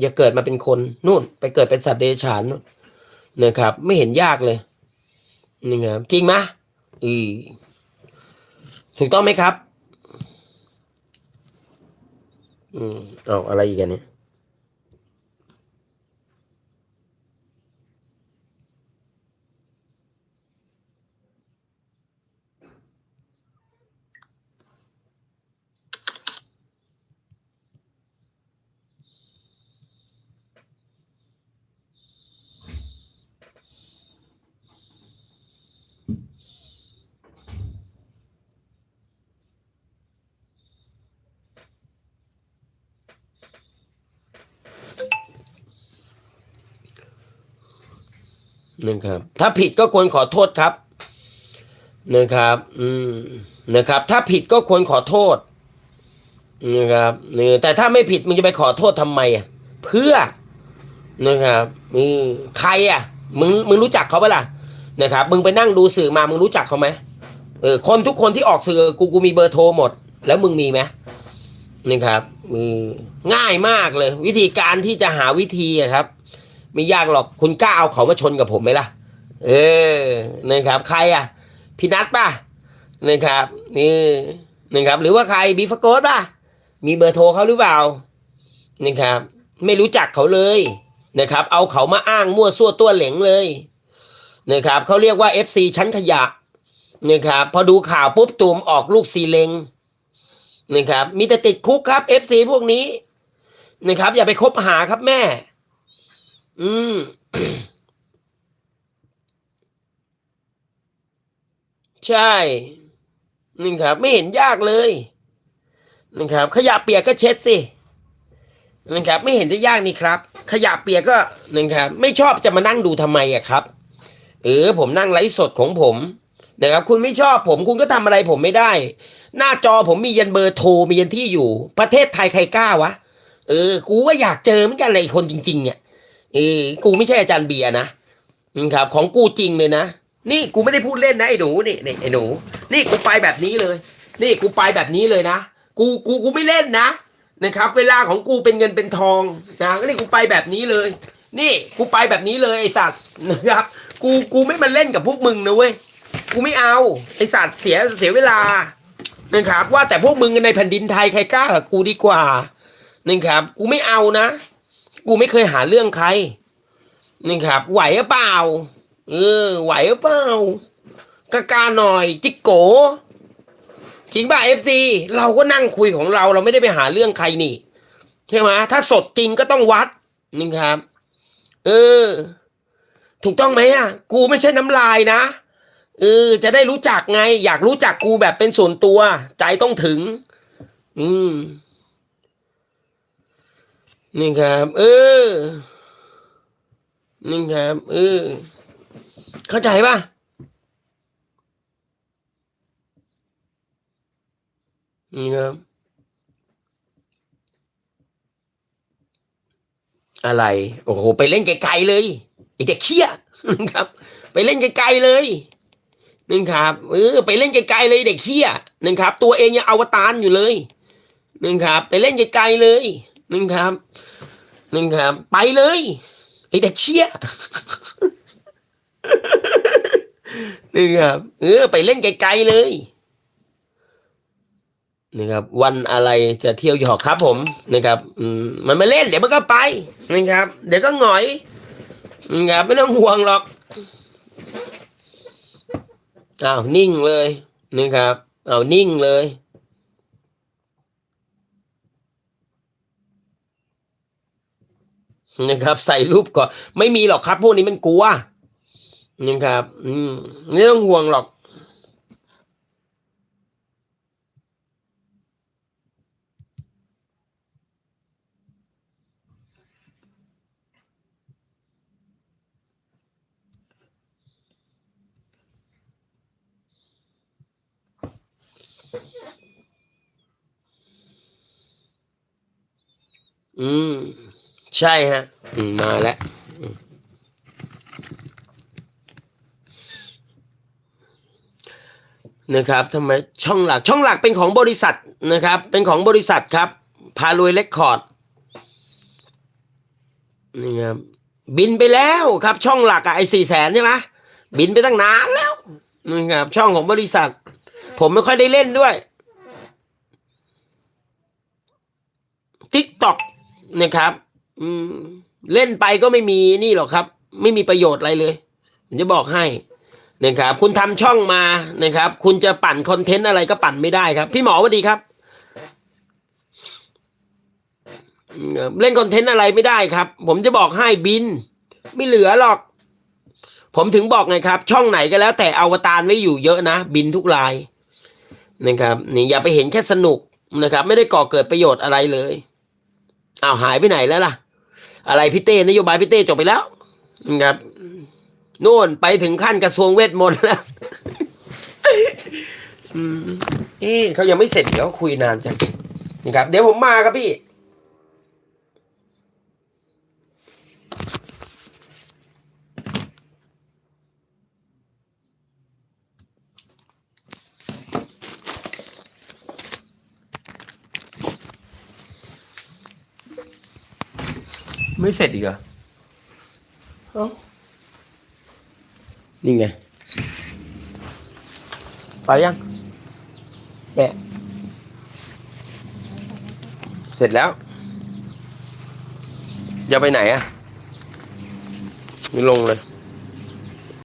อย่าเกิดมาเป็นคนนู่น ไปเกิดเป็นสัตว์เดรัจฉานนู่นนะครับ ไม่เห็นยากเลยนี่ครับจริงไหมอือถูกต้องไหมครับ อืมเอาอะไรอีกอันเนี่ย นะครับ ถ้าผิดก็ควรขอโทษครับ นะครับ อืมนะครับ ถ้าผิดก็ควรขอโทษนะครับนี่แต่ถ้าไม่ผิดมึงจะไปขอโทษทำไมอะเพื่อนะครับอืมใครอะมึงมึงรู้จักเขาปล่ะนะครับ มึงไปนั่งดูสื่อมามึงรู้จักเขาไหมเออคนทุกคนที่ออกสื่อกูกูมีเบอร์โทรหมด แล้วมึงมีไหมนะครับมือง่ายมากเลย วิธีการที่จะหาวิธีครับ ไม่ยากหรอกคุณกล้าเอาเขามาชนกับผมไหมล่ะ เออนะครับ ใครอะพี่นัทป่ะนะครับนี่นะครับ หรือว่าใครบีฟโกสป่ะ มีเบอร์โทรเขาหรือเปล่านะครับ ไม่รู้จักเขาเลยนะครับ เอาเขามาอ้างมั่วซั่วตัวเหลงเลยนะครับเขาเรียกว่า FC ชั้นขยะนะครับพอดูข่าวปุ๊บตูมออกลูกซีเลงนะครับมีแต่ติดคุกครับ FC พวกนี้นะครับอย่าไปคบหาครับแม่ อืมใช่นี่ครับ ไม่เห็นยากเลยนะครับ ขยะเปียกก็เช็ดสินะครับ ไม่เห็นจะยากนี่ครับ ขยะเปียกก็นะครับ ไม่ชอบจะมานั่งดูทำไมอะครับเออผมนั่งไลฟ์สดของผมนะครับ คุณไม่ชอบผมคุณก็ทำอะไรผมไม่ได้ หน้าจอผมมียันเบอร์โทรมียันที่อยู่ ประเทศไทยใครกล้าวะ เออ กูก็อยากเจอเหมือนกันเลยคนจริงๆเนี่ย เออกูไม่ใช่อาจารย์เบียร์นะครับ ของกูจริงเลยนะ นี่กูไม่ได้พูดเล่นนะไอ้หนูนี่นี่ไอ้หนู นี่กูไปแบบนี้เลย นี่กูไปแบบนี้เลยนะกูกูกูไม่เล่นนะนะครับ เวลาของกูเป็นเงินเป็นทองนะนี่กูไปแบบนี้เลย นี่กูไปแบบนี้เลยไอ้สัตว์นะครับ กูกูไม่มาเล่นกับพวกมึงนะเว้ยกูไม่เอาไอ้สัตว์เสียเสียเวลานะครับ ว่าแต่พวกมึงในแผ่นดินไทยใครกล้ากับกูดีกว่านะครับ กูไม่เอานะ กูไม่เคยหาเรื่องใครนะครับ ไหวหรือเปล่า เออ ไหวหรือเปล่ากากาหน่อยจิกโกจริงป่ะเอฟซีเราก็นั่งคุยของเรา เราไม่ได้ไปหาเรื่องใครนี่ใช่ไหมถ้าสดจริงก็ต้องวัดนะครับ เออ ถูกต้องไหมอะ กูไม่ใช่น้ำลายนะเออจะได้รู้จักไง อยากรู้จักกูแบบเป็นส่วนตัว ใจต้องถึง อืม นี่ครับ เออ นี่ครับ เออ เข้าใจป่ะนี่ครับ อะไร โอ้โห ไปเล่นไกลๆเลยไอเด็กเชี่ยนะครับ ไปเล่นไกลๆเลยนึงครับ เออ ไปเล่นไกลๆเลยเด็กเชี่ยนึงครับ ตัวเองยังอวตารอยู่เลยนึงครับ ไปเล่นไกลๆเลย นึงครับนึ่งครับ ไปเลยไอเด็กเชี่ยนี่งครับ เออ ไปเล่นไกลๆเลยนะครับ วันอะไรจะเที่ยวหยอกครับ ผมนะครับอืมมันไม่เล่นเดี๋ยวมันก็ไปนะครับ เดี๋ยวก็หงอยนะครับไม่ต้องห่วงหรอกอ้าวนิ่งเลยนะครับอ้าวนิ่งเลย นะครับ ใส่รูปก่อนไม่มีหรอกครับ พวกนี้มันกลัวนะครับ อืมไม่ต้องห่วงหรอกอืม ใช่ฮะมาแล้วนะครับทำไมช่องหลักช่องหลักเป็นของบริษัทนะครับ เป็นของบริษัทครับ พารวยเรคคอร์ดนี่ครับบินไปแล้วครับ ช่องหลักอะไอ้สี่แสนใช่ไหมบินไปตั้งนานแล้วนี่ครับช่องของบริษัท ผมไม่ค่อยได้เล่นด้วยทิกตอกนะครับ อืม เล่นไปก็ไม่มีนี่หรอกครับ ไม่มีประโยชน์อะไรเลยผมจะบอกให้นะครับ คุณทำช่องมานะครับ คุณจะปั่นคอนเทนต์อะไรก็ปั่นไม่ได้ครับ พี่หมอวัสดีครับ เล่นคอนเทนต์อะไรไม่ได้ครับ ผมจะบอกให้บิน ไม่เหลือหรอก ผมถึงบอกไงครับ ช่องไหนก็แล้ว แต่อวตารไว้อยู่เยอะนะ บินทุกรายนะครับนี่อย่าไปเห็นแค่สนุกนะครับ ไม่ได้ก่อเกิดประโยชน์อะไรเลยอ้าวหายไปไหนแล้วล่ะ อะไรพี่เต้นโยบายพี่เต้จบไปแล้วนะครับนู่นไปถึงขั้นกระทรวงเวทมนต์แล้วอืมเอ๊เขายังไม่เสร็จเดี๋ยวคุยนานจังนะครับ เดี๋ยวผมมาครับพี่ ไม่เสร็จอีกเหรอเอ้านี่ไง ไปยังแกะเสร็จแล้ว อย่าไปไหนอะนี่ลงเลย